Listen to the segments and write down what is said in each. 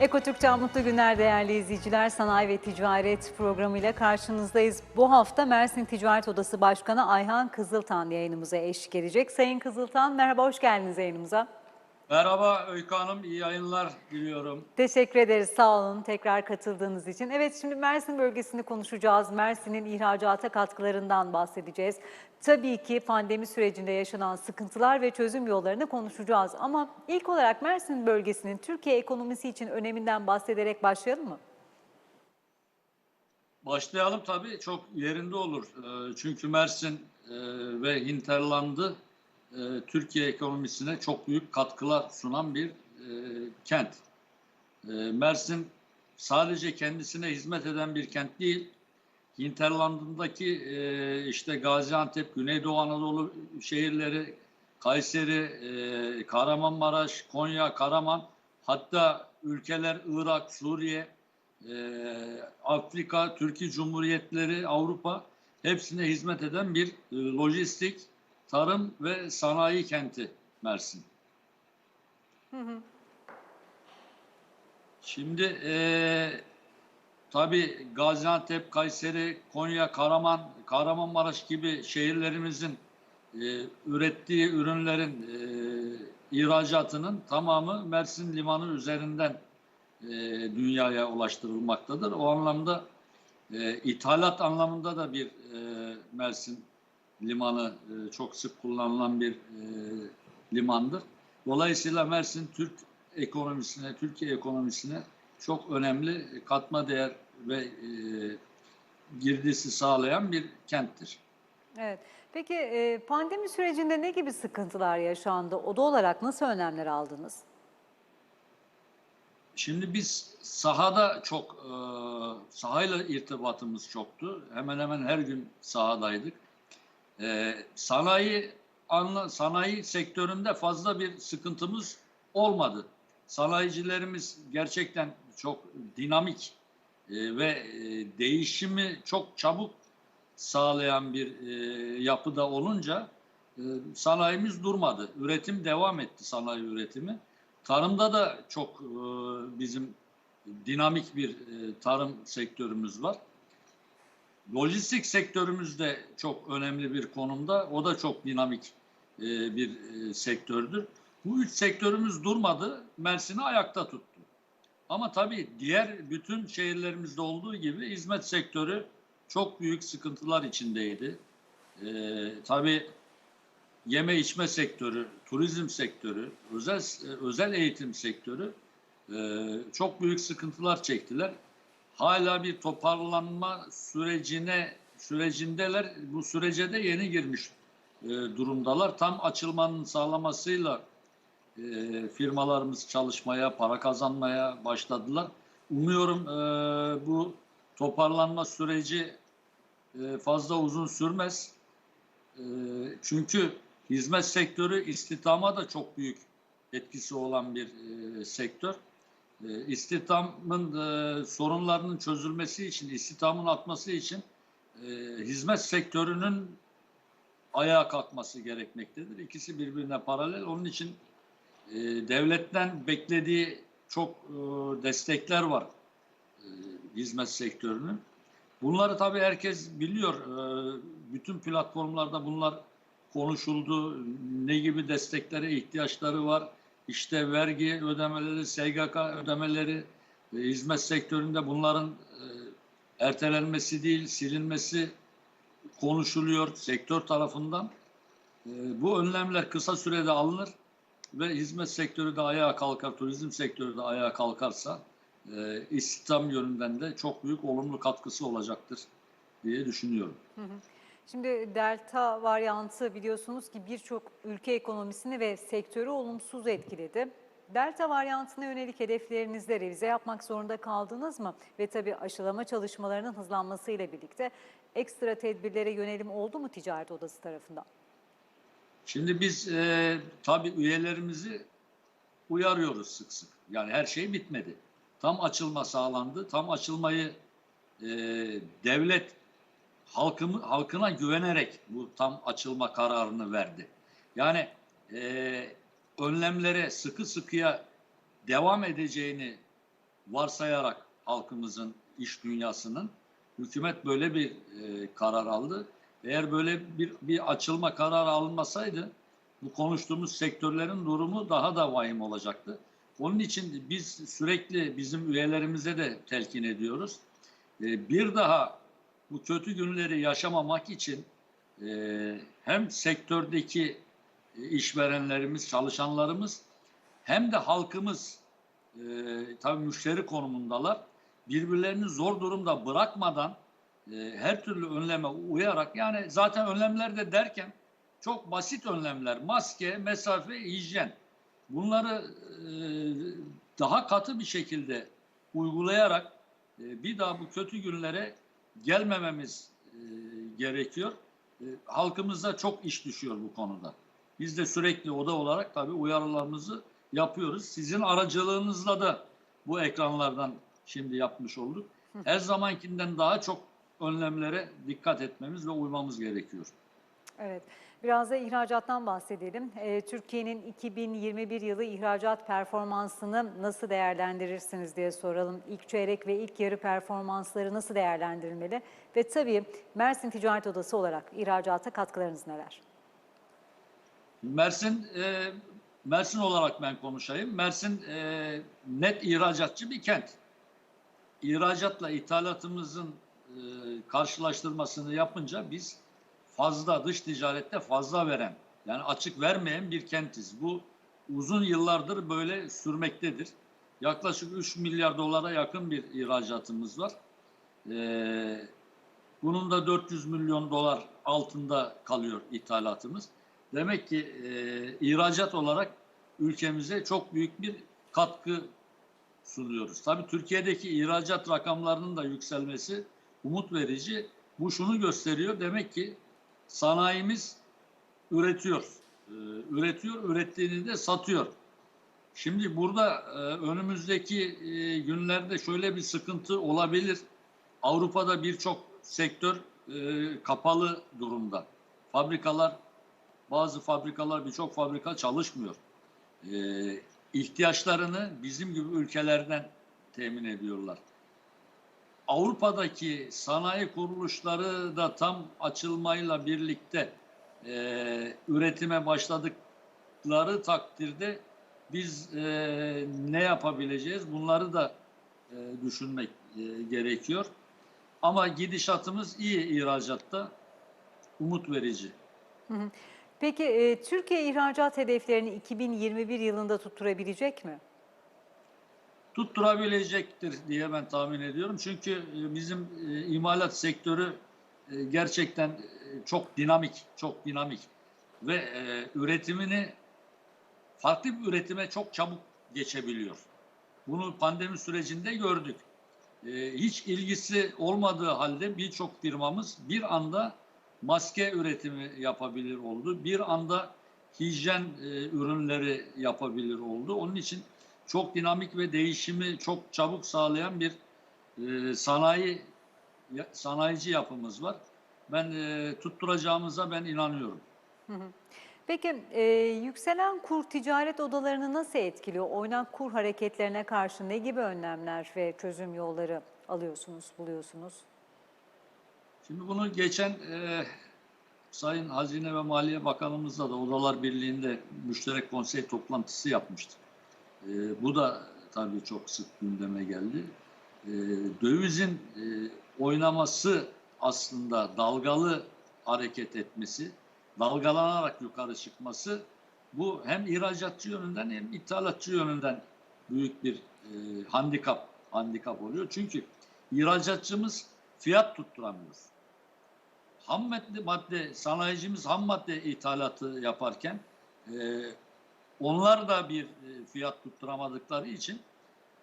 Ekotürk'ten mutlu günler değerli izleyiciler. Sanayi ve Ticaret programıyla karşınızdayız. Bu hafta Mersin Ticaret Odası Başkanı Ayhan Kızıltan yayınımıza eşlik edecek. Sayın Kızıltan merhaba, hoş geldiniz yayınımıza. Merhaba Öykü Hanım, iyi yayınlar diliyorum. Teşekkür ederiz, sağ olun tekrar katıldığınız için. Evet, şimdi Mersin bölgesini konuşacağız. Mersin'in ihracata katkılarından bahsedeceğiz. Tabii ki pandemi sürecinde yaşanan sıkıntılar ve çözüm yollarını konuşacağız. Ama ilk olarak Mersin bölgesinin Türkiye ekonomisi için öneminden bahsederek başlayalım mı? Başlayalım tabii, çok yerinde olur. Ee, Çünkü Mersin e, ve Hinterland'ı e, Türkiye ekonomisine çok büyük katkılar sunan bir e, kent. Mersin sadece kendisine hizmet eden bir kent değil, Hinterland'ındaki e, işte Gaziantep, Güneydoğu Anadolu şehirleri, Kayseri, e, Kahramanmaraş, Konya, Karaman, hatta ülkeler Irak, Suriye, e, Afrika, Türkiye Cumhuriyetleri, Avrupa hepsine hizmet eden bir e, lojistik, tarım ve sanayi kenti Mersin. Şimdi e, tabii Gaziantep, Kayseri, Konya, Karaman, Kahramanmaraş gibi şehirlerimizin e, ürettiği ürünlerin e, ihracatının tamamı Mersin Limanı üzerinden e, dünyaya ulaştırılmaktadır. O anlamda e, ithalat anlamında da bir e, Mersin limanı e, çok sık kullanılan bir e, limandır. Dolayısıyla Mersin Türk ekonomisine, Türkiye ekonomisine çok önemli katma değer ve e, girdisi sağlayan bir kenttir. Evet. Peki e, pandemi sürecinde ne gibi sıkıntılar yaşandı? Oda olarak nasıl önlemler aldınız? Şimdi biz sahada çok e, sahayla irtibatımız çoktu. Hemen hemen her gün sahadaydık. E, sanayi anla, sanayi sektöründe fazla bir sıkıntımız olmadı. Sanayicilerimiz gerçekten çok dinamik e, ve e, değişimi çok çabuk sağlayan bir e, yapıda olunca sanayimiz durmadı. Üretim devam etti sanayi üretimi. Tarımda da çok bizim dinamik bir tarım sektörümüz var. Lojistik sektörümüz de çok önemli bir konumda. O da çok dinamik bir sektördür. Bu üç sektörümüz durmadı. Mersin'i ayakta tuttu. Ama tabii diğer bütün şehirlerimizde olduğu gibi hizmet sektörü çok büyük sıkıntılar içindeydi. E, tabii yeme içme sektörü, turizm sektörü, özel özel eğitim sektörü e, çok büyük sıkıntılar çektiler. Hala bir toparlanma sürecine sürecindeler. Bu sürece de yeni girmiş e, durumdalar. Tam açılmanın sağlamasıyla e, firmalarımız çalışmaya, para kazanmaya başladılar. Umuyorum e, bu toparlanma süreci e, fazla uzun sürmez. E, çünkü hizmet sektörü istihdama da çok büyük etkisi olan bir sektör. E, sorunlarının çözülmesi için, istihdamın artması için hizmet sektörünün ayağa kalkması gerekmektedir. İkisi birbirine paralel. Onun için e, devletten beklediği çok e, destekler var e, hizmet sektörünün. Bunları tabii herkes biliyor. E, bütün platformlarda bunlar konuşuldu. Ne gibi desteklere ihtiyaçları var? İşte vergi ödemeleri, SGK ödemeleri, hizmet sektöründe bunların ertelenmesi değil, silinmesi konuşuluyor sektör tarafından. Bu önlemler kısa sürede alınır ve hizmet sektörü de ayağa kalkar, turizm sektörü de ayağa kalkarsa e, istihdam yönünden de çok büyük olumlu katkısı olacaktır diye düşünüyorum. Şimdi delta varyantı biliyorsunuz ki birçok ülke ekonomisini ve sektörü olumsuz etkiledi. Delta varyantına yönelik hedeflerinizde revize yapmak zorunda kaldınız mı? Ve tabii aşılama çalışmalarının hızlanmasıyla birlikte ekstra tedbirlere yönelim oldu mu ticaret odası tarafından? Şimdi biz e, tabii üyelerimizi uyarıyoruz sık sık. Yani her şey bitmedi. Tam açılma sağlandı. Tam açılmayı e, devlet halkımı, halkına güvenerek bu tam açılma kararını verdi. Yani e, önlemlere sıkı sıkıya devam edeceğini varsayarak halkımızın iş dünyasının hükümet böyle bir e, karar aldı. Eğer böyle bir, bir açılma kararı alınmasaydı bu konuştuğumuz sektörlerin durumu daha da vahim olacaktı. Onun için biz sürekli bizim üyelerimize de telkin ediyoruz. E, bir daha bu kötü günleri yaşamamak için e, hem sektördeki e, işverenlerimiz, çalışanlarımız hem de halkımız e, tabii müşteri konumundalar. Birbirlerini zor durumda bırakmadan her türlü önleme uyarak yani zaten önlemler de derken çok basit önlemler. Maske, mesafe, hijyen. Bunları e, daha katı bir şekilde uygulayarak e, bir daha bu kötü günlere gelmememiz e, gerekiyor. E, halkımıza çok iş düşüyor bu konuda. Biz de sürekli oda olarak tabii uyarılarımızı yapıyoruz. Sizin aracılığınızla da bu ekranlardan şimdi yapmış olduk. Her zamankinden daha çok önlemlere dikkat etmemiz ve uymamız gerekiyor. Evet. Biraz da ihracattan bahsedelim. Ee, Türkiye'nin 2021 yılı ihracat performansını nasıl değerlendirirsiniz diye soralım. İlk çeyrek ve ilk yarı performansları nasıl değerlendirilmeli? Ve tabii Mersin Ticaret Odası olarak ihracata katkılarınız neler? Mersin e, Mersin olarak ben konuşayım. Mersin e, net ihracatçı bir kent. İhracatla ithalatımızın e, karşılaştırmasını yapınca biz fazla dış ticarette fazla veren yani açık vermeyen bir kentiz. Bu uzun yıllardır böyle sürmektedir. Yaklaşık 3 milyar dolara yakın bir ihracatımız var. Ee, bunun da 400 milyon dolar altında kalıyor ithalatımız. Demek ki e, ihracat olarak ülkemize çok büyük bir katkı sunuyoruz. Tabii Türkiye'deki ihracat rakamlarının da yükselmesi umut verici. Bu şunu gösteriyor. Demek ki sanayimiz üretiyor. Ee, üretiyor, ürettiğini de satıyor. Şimdi burada e, önümüzdeki e, günlerde şöyle bir sıkıntı olabilir. Avrupa'da birçok sektör e, kapalı durumda. Fabrikalar, bazı fabrikalar, birçok fabrika çalışmıyor. E, ihtiyaçlarını bizim gibi ülkelerden temin ediyorlar. Avrupa'daki sanayi kuruluşları da tam açılmayla birlikte e, üretime başladıkları takdirde biz e, ne yapabileceğiz? Bunları da e, düşünmek e, gerekiyor. Ama gidişatımız iyi ihracatta, umut verici. Peki e, Türkiye ihracat hedeflerini 2021 yılında tutturabilecek mi? Tutturabilecektir diye ben tahmin ediyorum. Çünkü e, bizim e, imalat sektörü e, gerçekten çok dinamik, çok dinamik ve üretimini farklı bir üretime çok çabuk geçebiliyor. Bunu pandemi sürecinde gördük. Hiç ilgisi olmadığı halde birçok firmamız bir anda maske üretimi yapabilir oldu. Bir anda hijyen ürünleri yapabilir oldu. Onun için çok dinamik ve değişimi çok çabuk sağlayan bir e, sanayi sanayici yapımız var. Ben e, tutturacağımıza ben inanıyorum. Peki e, yükselen kur ticaret odalarını nasıl etkiliyor? Oynak kur hareketlerine karşı ne gibi önlemler ve çözüm yolları alıyorsunuz, buluyorsunuz? Şimdi bunu geçen e, Sayın Hazine ve Maliye Bakanımızla da Odalar Birliği'nde müşterek konsey toplantısı yapmıştık. E, bu da tabii çok sık gündeme geldi. E, dövizin e, oynaması aslında dalgalı hareket etmesi, dalgalanarak yukarı çıkması bu hem ihracatçı yönünden hem ithalatçı yönünden büyük bir e, handikap handikap oluyor. Çünkü ihracatçımız fiyat tutturamıyor. Ham madde, madde sanayicimiz ham madde ithalatı yaparken e, onlar da bir e, fiyat tutturamadıkları için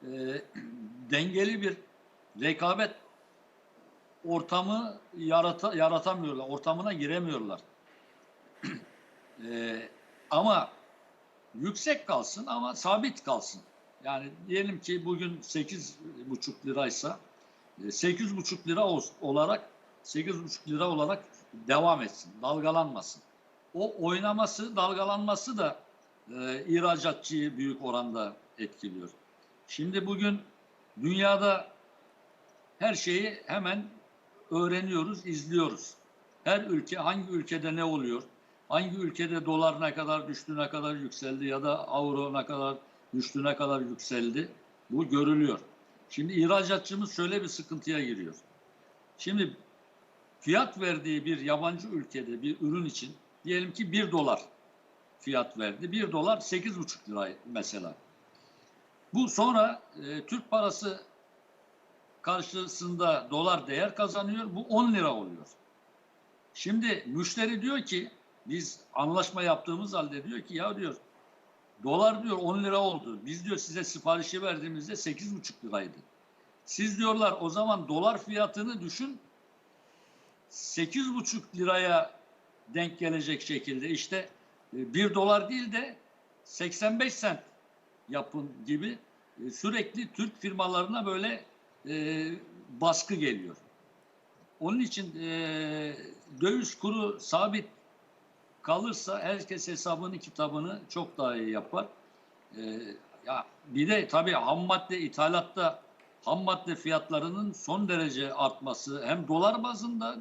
e, dengeli bir rekabet ortamı yarata, yaratamıyorlar, ortamına giremiyorlar. E, ama yüksek kalsın ama sabit kalsın. Yani diyelim ki bugün 8,5 liraysa e, 8,5 lira ol- olarak 8,5 lira olarak devam etsin, dalgalanmasın. O oynaması, dalgalanması da e, ihracatçıyı büyük oranda etkiliyor. Şimdi bugün dünyada her şeyi hemen öğreniyoruz, izliyoruz. Her ülke hangi ülkede ne oluyor? Hangi ülkede dolar ne kadar düştü, ne kadar yükseldi ya da avro ne kadar düştü, ne kadar yükseldi? Bu görülüyor. Şimdi ihracatçımız şöyle bir sıkıntıya giriyor. Şimdi fiyat verdiği bir yabancı ülkede bir ürün için diyelim ki 1 dolar fiyat verdi. 1 dolar 8,5 lira mesela. Bu sonra e, Türk parası karşısında dolar değer kazanıyor. Bu 10 lira oluyor. Şimdi müşteri diyor ki biz anlaşma yaptığımız halde diyor ki ya diyor dolar diyor 10 lira oldu. Biz diyor size siparişi verdiğimizde 8,5 liraydı. Siz diyorlar o zaman dolar fiyatını düşün 8,5 liraya denk gelecek şekilde işte 1 dolar değil de 85 sent yapın gibi e, sürekli Türk firmalarına böyle e, baskı geliyor. Onun için e, döviz kuru sabit kalırsa herkes hesabını kitabını çok daha iyi yapar. E, ya bir de tabii ham madde ithalatta ham madde fiyatlarının son derece artması hem dolar bazında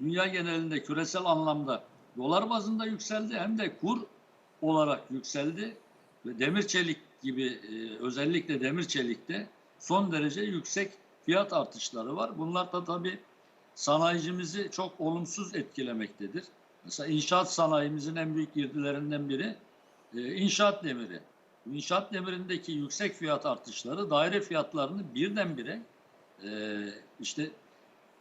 dünya genelinde küresel anlamda dolar bazında yükseldi hem de kur olarak yükseldi ve demir çelik gibi e, özellikle demir çelikte son derece yüksek fiyat artışları var. Bunlar da tabii sanayicimizi çok olumsuz etkilemektedir. Mesela inşaat sanayimizin en büyük girdilerinden biri e, inşaat demiri. İnşaat demirindeki yüksek fiyat artışları daire fiyatlarını birdenbire e, işte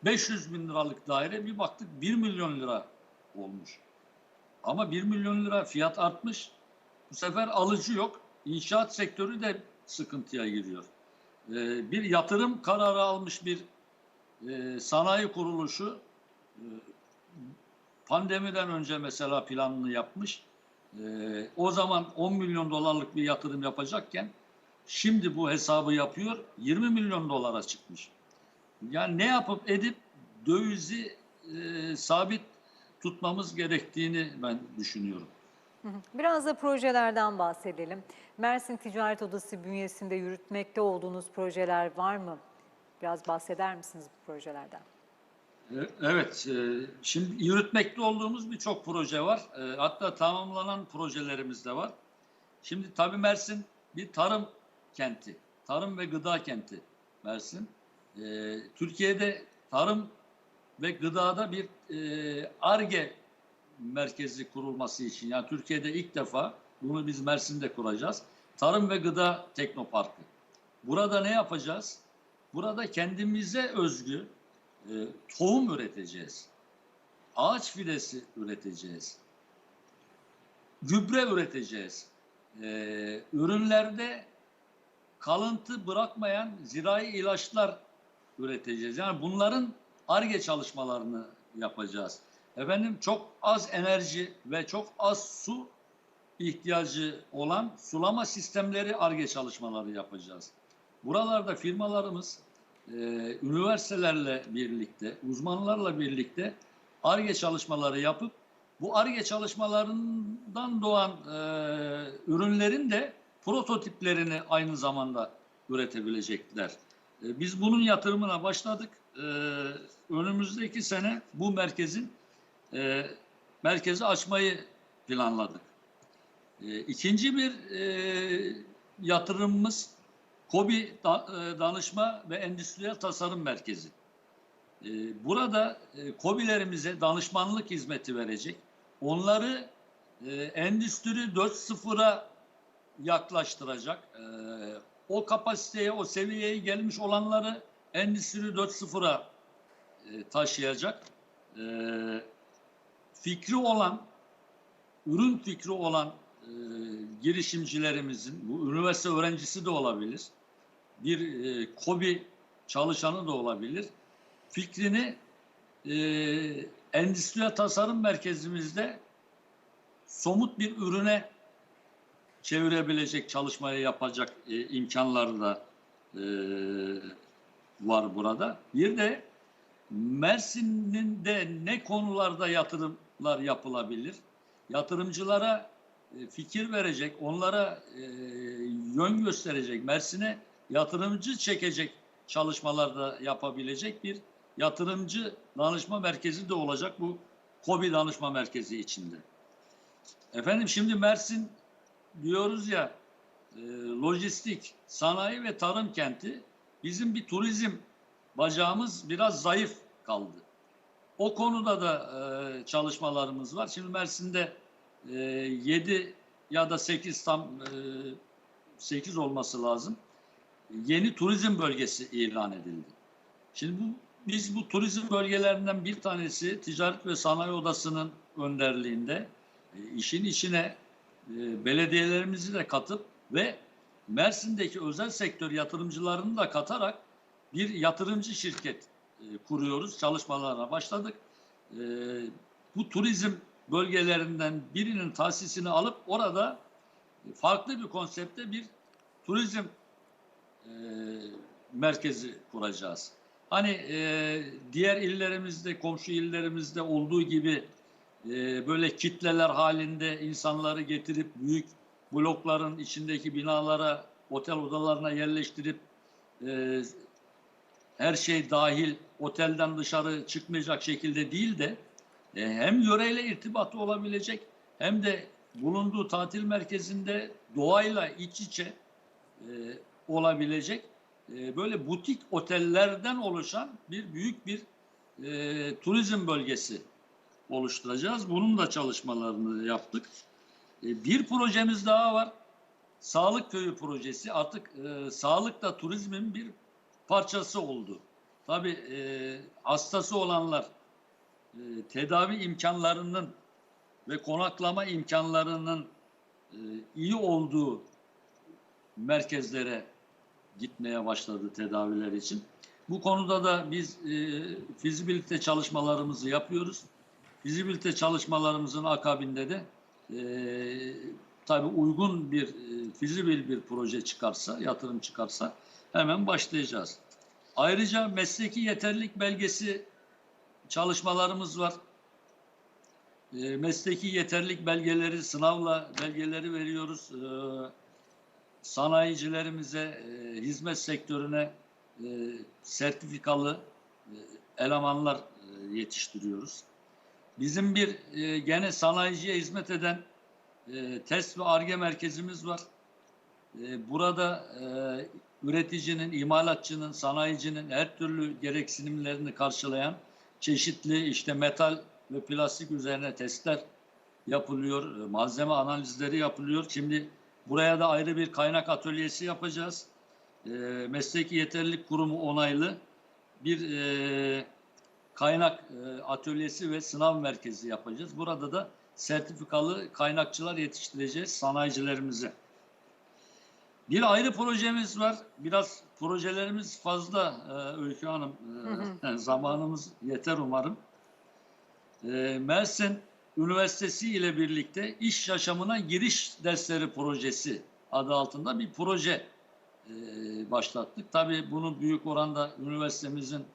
500 bin liralık daire bir baktık 1 milyon lira olmuş. Ama 1 milyon lira fiyat artmış. Bu sefer alıcı yok. İnşaat sektörü de sıkıntıya giriyor. Ee, bir yatırım kararı almış bir e, sanayi kuruluşu e, pandemiden önce mesela planını yapmış. E, o zaman 10 milyon dolarlık bir yatırım yapacakken şimdi bu hesabı yapıyor 20 milyon dolara çıkmış. Yani ne yapıp edip dövizi e, sabit tutmamız gerektiğini ben düşünüyorum. Biraz da projelerden bahsedelim. Mersin Ticaret Odası bünyesinde yürütmekte olduğunuz projeler var mı? Biraz bahseder misiniz bu projelerden? E, Evet, e, şimdi yürütmekte olduğumuz birçok proje var. E, Hatta tamamlanan projelerimiz de var. Şimdi tabii Mersin bir tarım kenti, tarım ve gıda kenti Mersin. Türkiye'de tarım ve gıdada bir ARGE merkezi kurulması için, yani Türkiye'de ilk defa bunu biz Mersin'de kuracağız. Tarım ve Gıda Teknoparkı. Burada ne yapacağız? Burada kendimize özgü e, tohum üreteceğiz. Ağaç fidesi üreteceğiz. Gübre üreteceğiz. E, ürünlerde kalıntı bırakmayan zirai ilaçlar üreteceğiz. Yani bunların ARGE çalışmalarını yapacağız. Efendim çok az enerji ve çok az su ihtiyacı olan sulama sistemleri ARGE çalışmaları yapacağız. Buralarda firmalarımız e, üniversitelerle birlikte, uzmanlarla birlikte ARGE çalışmaları yapıp bu ARGE çalışmalarından doğan e, ürünlerin de prototiplerini aynı zamanda üretebilecekler. E, biz bunun yatırımına başladık. E, önümüzdeki sene bu merkezin e, merkezi açmayı planladık. E, ikinci bir e, yatırımımız KOBİ da, e, Danışma ve Endüstriyel Tasarım Merkezi. E, burada e, KOBİ'lerimize danışmanlık hizmeti verecek. Onları e, Endüstri 4.0'a yaklaştıracak. E, o kapasiteye, o seviyeye gelmiş olanları Endüstri 4.0'a e, taşıyacak. E, fikri olan, ürün fikri olan e, girişimcilerimizin, bu üniversite öğrencisi de olabilir, bir e, KOBİ çalışanı da olabilir, fikrini e, endüstriyel tasarım merkezimizde somut bir ürüne çevirebilecek çalışmayı yapacak e, imkanları da e, var burada. Bir de Mersin'in de ne konularda yatırımlar yapılabilir? Yatırımcılara e, fikir verecek, onlara e, yön gösterecek, Mersin'e yatırımcı çekecek çalışmalarda yapabilecek bir yatırımcı danışma merkezi de olacak bu KOBİ danışma merkezi içinde. Efendim şimdi Mersin diyoruz ya e, lojistik, sanayi ve tarım kenti bizim bir turizm bacağımız biraz zayıf kaldı. O konuda da e, çalışmalarımız var. Şimdi Mersin'de e, 7 ya da 8 tam e, 8 olması lazım. Yeni turizm bölgesi ilan edildi. Şimdi bu, biz bu turizm bölgelerinden bir tanesi Ticaret ve Sanayi Odası'nın önderliğinde e, işin içine e, belediyelerimizi de katıp ve Mersin'deki özel sektör yatırımcılarını da katarak bir yatırımcı şirket e, kuruyoruz. Çalışmalarına başladık. E, bu turizm bölgelerinden birinin tahsisini alıp orada farklı bir konsepte bir turizm e, merkezi kuracağız. Hani diğer illerimizde, komşu illerimizde olduğu gibi böyle kitleler halinde insanları getirip büyük blokların içindeki binalara, otel odalarına yerleştirip her şey dahil otelden dışarı çıkmayacak şekilde değil de e, hem yöreyle irtibatı olabilecek hem de bulunduğu tatil merkezinde doğayla iç içe e, olabilecek e, böyle butik otellerden oluşan bir büyük bir e, turizm bölgesi oluşturacağız. Bunun da çalışmalarını yaptık. E, bir projemiz daha var. Sağlık Köyü projesi. Artık e, sağlık da turizmin bir parçası oldu. Tabii e, hastası olanlar e, tedavi imkanlarının ve konaklama imkanlarının e, iyi olduğu merkezlere gitmeye başladı tedaviler için. Bu konuda da biz e, fizibilite çalışmalarımızı yapıyoruz. Fizibilite çalışmalarımızın akabinde de e, tabii uygun bir e, fizibil bir proje çıkarsa, yatırım çıkarsa hemen başlayacağız. Ayrıca mesleki yeterlilik belgesi çalışmalarımız var. E, mesleki yeterlilik belgeleri, sınavla belgeleri veriyoruz. E, sanayicilerimize, e, hizmet sektörüne e, sertifikalı e, elemanlar e, yetiştiriyoruz. Bizim bir e, gene sanayiciye hizmet eden e, test ve arge merkezimiz var. E, burada e, üreticinin, imalatçının, sanayicinin her türlü gereksinimlerini karşılayan çeşitli işte metal ve plastik üzerine testler yapılıyor, e, malzeme analizleri yapılıyor. Şimdi buraya da ayrı bir kaynak atölyesi yapacağız. E, mesleki yeterlilik kurumu onaylı bir e, kaynak e, atölyesi ve sınav merkezi yapacağız. Burada da sertifikalı kaynakçılar yetiştireceğiz sanayicilerimize. Bir ayrı projemiz var. Biraz projelerimiz fazla e, Öykü Hanım. E, zamanımız yeter umarım. E, Mersin Üniversitesi ile birlikte iş yaşamına giriş dersleri projesi adı altında bir proje e, başlattık. Tabii bunu büyük oranda üniversitemizin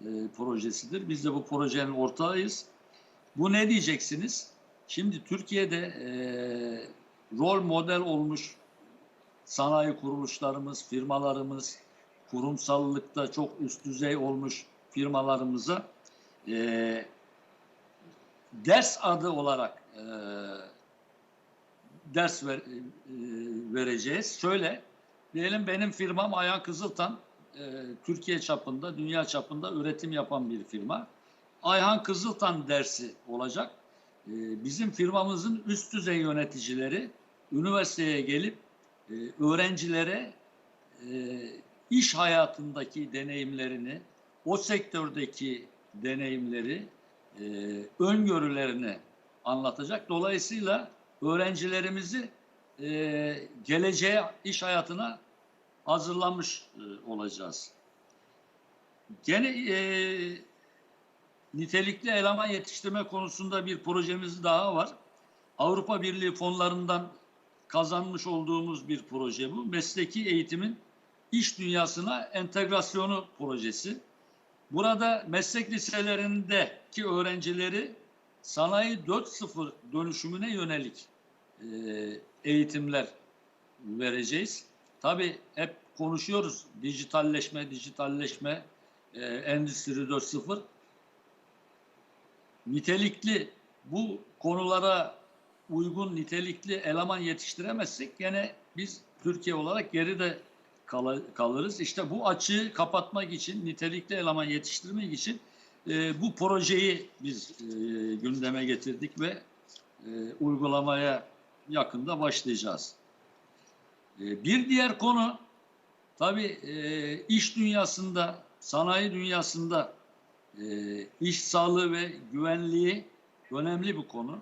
e, projesidir. Biz de bu projenin ortağıyız. Bu ne diyeceksiniz? Şimdi Türkiye'de e, rol model olmuş sanayi kuruluşlarımız, firmalarımız, kurumsallıkta çok üst düzey olmuş firmalarımıza e, ders adı olarak e, ders ver, e, vereceğiz. Şöyle, diyelim benim firmam Ayhan Kızıltan, e, Türkiye çapında, dünya çapında üretim yapan bir firma. Ayhan Kızıltan dersi olacak. E, bizim firmamızın üst düzey yöneticileri üniversiteye gelip e, öğrencilere e, iş hayatındaki deneyimlerini, o sektördeki deneyimleri, e, öngörülerini anlatacak. Dolayısıyla öğrencilerimizi e, geleceğe, iş hayatına hazırlanmış olacağız. Gene e, nitelikli eleman yetiştirme konusunda bir projemiz daha var. Avrupa Birliği fonlarından kazanmış olduğumuz bir proje bu. Mesleki eğitimin iş dünyasına entegrasyonu projesi. Burada meslek liselerindeki öğrencileri sanayi 4.0 dönüşümüne yönelik e, eğitimler vereceğiz. Tabii hep konuşuyoruz. Dijitalleşme, dijitalleşme, e, Endüstri 4.0. Nitelikli bu konulara uygun nitelikli eleman yetiştiremezsek gene biz Türkiye olarak geride kala- kalırız. İşte bu açığı kapatmak için, nitelikli eleman yetiştirmek için e, bu projeyi biz e, gündeme getirdik ve e, uygulamaya yakında başlayacağız. E, bir diğer konu tabii e, iş dünyasında, sanayi dünyasında e, iş sağlığı ve güvenliği önemli bir konu.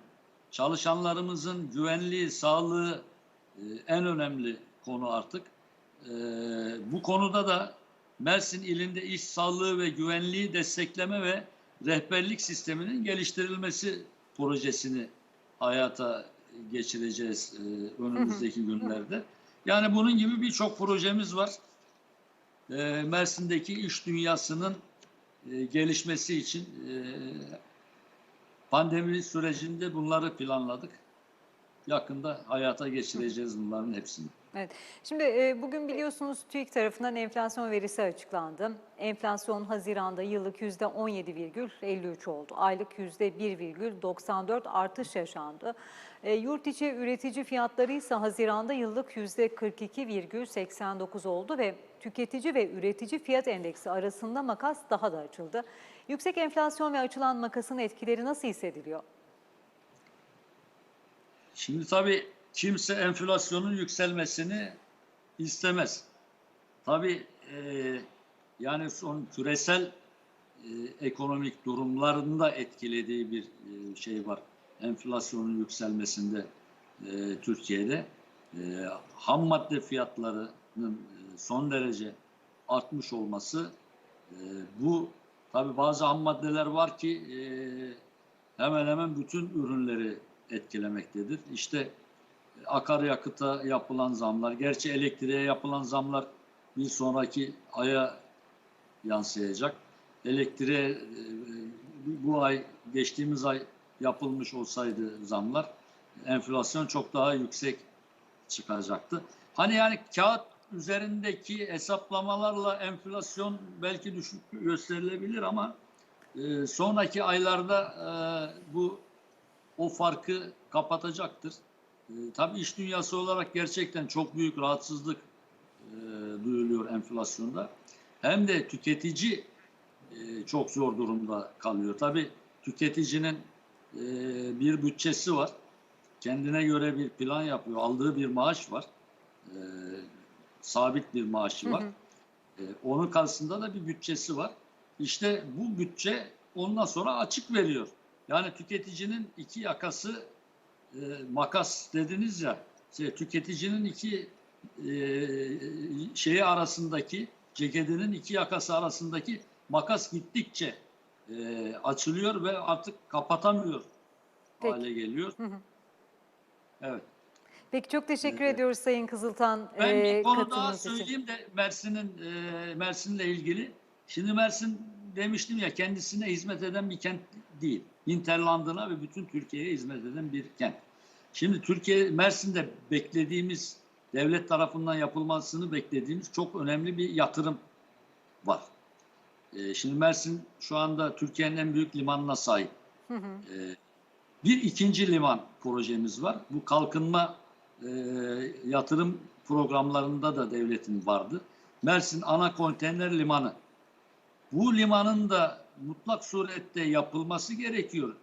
Çalışanlarımızın güvenliği, sağlığı e, en önemli konu artık. E, bu konuda da Mersin ilinde iş sağlığı ve güvenliği destekleme ve rehberlik sisteminin geliştirilmesi projesini hayata geçireceğiz e, önümüzdeki günlerde. Yani bunun gibi birçok projemiz var. E, Mersin'deki iş dünyasının e, gelişmesi için e, pandemi sürecinde bunları planladık. Yakında hayata geçireceğiz bunların hepsini. Evet. Şimdi e, bugün biliyorsunuz TÜİK tarafından enflasyon verisi açıklandı. Enflasyon Haziran'da yıllık %17,53 oldu. Aylık %1,94 artış yaşandı. E, yurt içi üretici fiyatları ise Haziran'da yıllık %42,89 oldu ve tüketici ve üretici fiyat endeksi arasında makas daha da açıldı. Yüksek enflasyon ve açılan makasın etkileri nasıl hissediliyor? Şimdi tabii kimse enflasyonun yükselmesini istemez. Tabii e, yani son küresel e, ekonomik durumlarında etkilediği bir e, şey var. Enflasyonun yükselmesinde e, Türkiye'de e, ham madde fiyatlarının e, son derece artmış olması e, bu tabii bazı ham maddeler var ki e, hemen hemen bütün ürünleri etkilemektedir. İşte akaryakıta yapılan zamlar, gerçi elektriğe yapılan zamlar bir sonraki aya yansıyacak. Elektriğe e, bu ay, geçtiğimiz ay yapılmış olsaydı zamlar, enflasyon çok daha yüksek çıkacaktı. Hani yani kağıt üzerindeki hesaplamalarla enflasyon belki düşük gösterilebilir ama e, sonraki aylarda e, bu o farkı kapatacaktır. E, tabii iş dünyası olarak gerçekten çok büyük rahatsızlık e, duyuluyor enflasyonda. Hem de tüketici e, çok zor durumda kalıyor. Tabii tüketicinin e, bir bütçesi var. Kendine göre bir plan yapıyor. Aldığı bir maaş var. E, sabit bir maaşı var. Hı hı. E, onun karşısında da bir bütçesi var. İşte bu bütçe ondan sonra açık veriyor. Yani tüketicinin iki yakası e, makas dediniz ya, şey, tüketicinin iki e, şeyi arasındaki, ceketinin iki yakası arasındaki makas gittikçe e, açılıyor ve artık kapatamıyor Peki. hale geliyor. Hı hı. Evet. Peki çok teşekkür Evet. ediyoruz Sayın Kızıltan. Ben e, bir konu daha katılımınız için. söyleyeyim de Mersin'in e, Mersin'le ilgili. Şimdi Mersin demiştim ya kendisine hizmet eden bir kent değil. Hinterland'ına ve bütün Türkiye'ye hizmet eden bir kent. Şimdi Türkiye Mersin'de beklediğimiz devlet tarafından yapılmasını beklediğimiz çok önemli bir yatırım var. E, şimdi Mersin şu anda Türkiye'nin en büyük limanına sahip. Hı hı. Ee, bir ikinci liman projemiz var. Bu kalkınma e, yatırım programlarında da devletin vardı. Mersin ana konteyner limanı. Bu limanın da mutlak surette yapılması gerekiyor.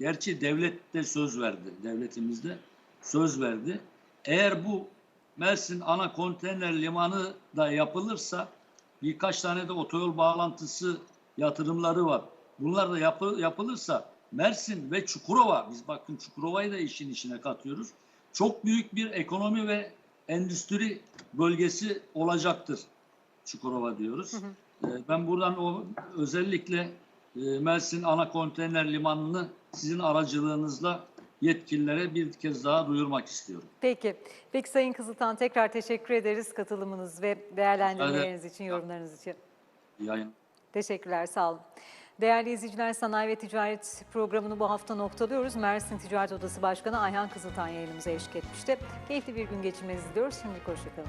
Gerçi devlet de söz verdi. Devletimiz de söz verdi. Eğer bu Mersin ana konteyner limanı da yapılırsa birkaç tane de otoyol bağlantısı yatırımları var. Bunlar da yapı- yapılırsa Mersin ve Çukurova, biz bakın Çukurova'yı da işin içine katıyoruz. Çok büyük bir ekonomi ve endüstri bölgesi olacaktır Çukurova diyoruz. Hı hı. Ee, Ben buradan o özellikle e, Mersin ana konteyner limanını sizin aracılığınızla yetkililere bir kez daha duyurmak istiyorum. Peki. Peki Sayın Kızıltan tekrar teşekkür ederiz katılımınız ve değerlendirmeleriniz için, yorumlarınız için. Yayın. Teşekkürler, sağ olun. Değerli izleyiciler, Sanayi ve Ticaret programını bu hafta noktalıyoruz. Mersin Ticaret Odası Başkanı Ayhan Kızıltan yayınımıza eşlik etmişti. Keyifli bir gün geçirmenizi diliyoruz. Şimdilik hoşçakalın.